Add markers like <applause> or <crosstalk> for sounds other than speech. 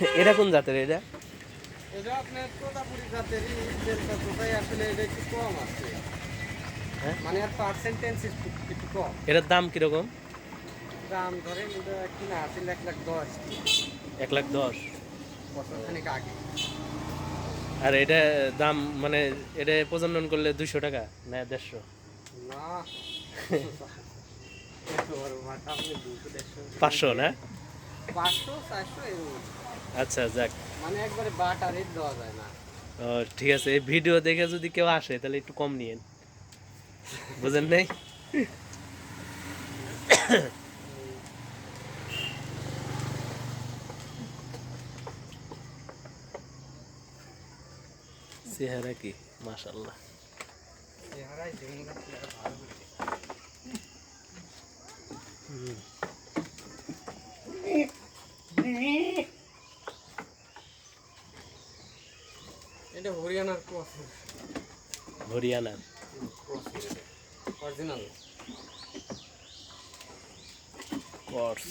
এটা কোন জাতের এটা? এটা আপনার তোতাপুরি জাতেরই দেড়টা তোতাই আসলে এটা একটু কম আছে। হ্যাঁ? মানে আর পার্সেন্টেজ একটু কম। এটার দাম কীরকম? দাম ধরেন এটা কিনা আছে এক লাখ দশ। এক লাখ দশ? আগে। আর এটা দাম মানে এটা প্রজনন করলে দুইশো টাকা না দেড়শো? না। <laughs> দুশো পাঁচশো না? পাঁচশো চারশো এরকম। আচ্ছা যাক। মানে একবারে বাটা রেট দেওয়া যায় না। ও ঠিক আছে এই ভিডিও দেখে যদি কেউ আসে তাহলে একটু কম নিয়েন। বুঝেন নাই? চেহারা কি? মাশাল্লাহ চেহারায় ভালো এটা হরিয়ানার ক্রস হরিয়ানার অরিজিনাল কর্স